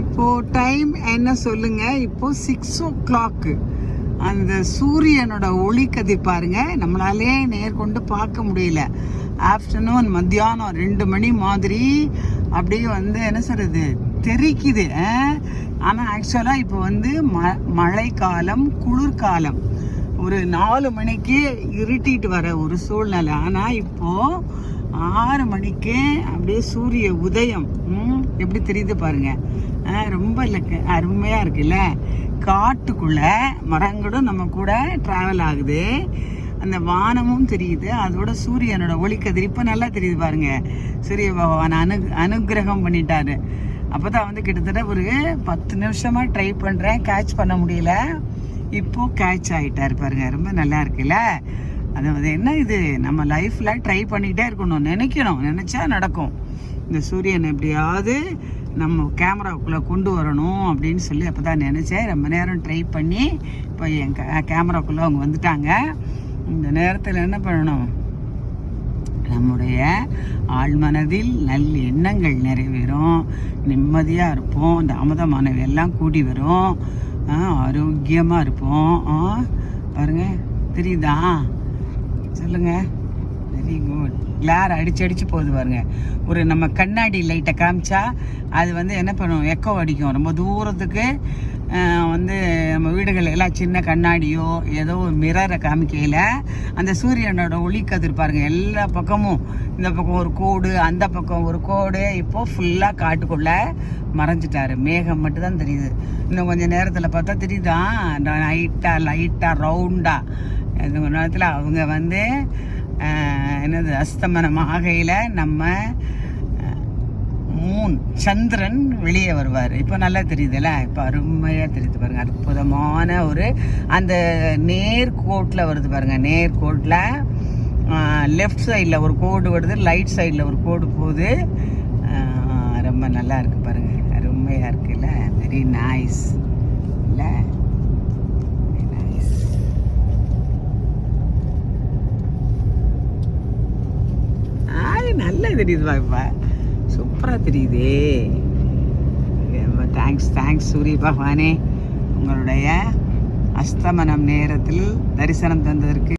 இப்போ டைம் என்ன சொல்லுங்க? இப்போ சிக்ஸ் ஓ கிளாக்கு அந்த சூரியனோட ஒளி கதிர் பாருங்க. நம்மளாலே நேர்கொண்டு பார்க்க முடியல. ஆஃப்டர்நூன் மத்தியானம் ரெண்டு மணி மாதிரி அப்படியே வந்து என்ன சொல்கிறது தெரிக்குது ஆனால் ஆக்சுவலாக இப்போ வந்து ம மழைக்காலம் குளிர்காலம். ஒரு நாலு மணிக்கு இருட்டிட்டு வர ஒரு சூழ்நிலை. ஆனால் இப்போது ஆறு மணிக்கு அப்படியே சூரிய உதயம். ம், எப்படி தெரியுது பாருங்க. ரொம்ப இல்லை அருமையாக இருக்குல்ல? காட்டுக்குள்ள மரங்களும் நம்ம கூட ட்ராவல் ஆகுது. அந்த வானமும் தெரியுது. அதோட சூரியனோட ஒளிக்கதிர் இப்போ நல்லா தெரியுது பாருங்க. சூரிய பகவான் அனு அனுகிரகம் பண்ணிட்டாரு. அப்போ தான் வந்து கிட்டத்தட்ட ஒரு பத்து நிமிஷமாக ட்ரை பண்ணுறேன் கேட்ச் பண்ண முடியல. இப்போ கேட்ச் ஆகிட்டார் பாருங்க ரொம்ப நல்லா இருக்குல்ல? அதாவது என்ன இது? நம்ம லைஃப்பில் ட்ரை பண்ணிக்கிட்டே இருக்கணும் நினைக்கணும் நினச்சா நடக்கும். இந்த சூரியன் எப்படியாவது நம்ம கேமராவுக்குள்ளே கொண்டு வரணும் அப்படின்னு சொல்லி அப்பதான் நினச்சேன். ரொம்ப நேரம் ட்ரை பண்ணி இப்போ என் கேமராவுக்குள்ளே அவங்க வந்துட்டாங்க. இந்த நேரத்தில் என்ன பண்ணணும்? நம்முடைய ஆழ்மனதில் நல் எண்ணங்கள் நிறைவேறும். நிம்மதியாக இருப்போம். இந்த அமுதமானவை எல்லாம் கூடி வரும். ஆரோக்கியமாக இருப்போம். ஆ, பாருங்க. தெரியுதா? சொல்லுங்க. வெரி குட் கிளார் அடிச்சு அடிச்சு போகுது பாருங்க. ஒரு நம்ம கண்ணாடி லைட்டை காமிச்சா அது வந்து என்ன பண்ணும்? எக்கோ அடிக்கும். ரொம்ப தூரத்துக்கு வந்து நம்ம வீடுகள் எல்லாம் சின்ன கண்ணாடியோ ஏதோ ஒரு மிரரை காமிக்கையில் அந்த சூரியனோட ஒளி கதிர் பாருங்க. எல்லா பக்கமும் இந்த பக்கம் ஒரு கோடு அந்த பக்கம் ஒரு கோடு. இப்போ ஃபுல்லாக காட்டுக்குள்ள மறைஞ்சிட்டாரு. மேகம் மட்டும்தான் தெரியுது. இன்னும் கொஞ்சம் நேரத்தில் பார்த்தா தெரியுதான் லைட்டாக லைட்டாக ரவுண்டாக இது ஒரு நேரத்தில் அவங்க வந்து என்னது அஸ்தமனம் ஆகையில் நம்ம மூன் சந்திரன் வெளியே வருவார். இப்போ நல்லா தெரியுதுல்ல? இப்போ அருமையாக தெரியுது பாருங்க. அற்புதமான ஒரு அந்த நேர்கோட்டில் வருது பாருங்க. நேர்கோட்டில் லெஃப்ட் சைடில் ஒரு கோடு வருது லைட் சைடில் ஒரு கோடு போகுது. ரொம்ப நல்லா இருக்கு பாருங்க. அருமையாக இருக்குல்ல? வெரி நைஸ் இல்லை? நல்லா தெரியுது பாப்பா சூப்பராக தெரியுதே. ரொம்ப தேங்க்ஸ் தேங்க்ஸ் சூரிய பகவானே. உங்களுடைய அஸ்தமனம் நேரத்தில் தரிசனம் தந்ததற்கு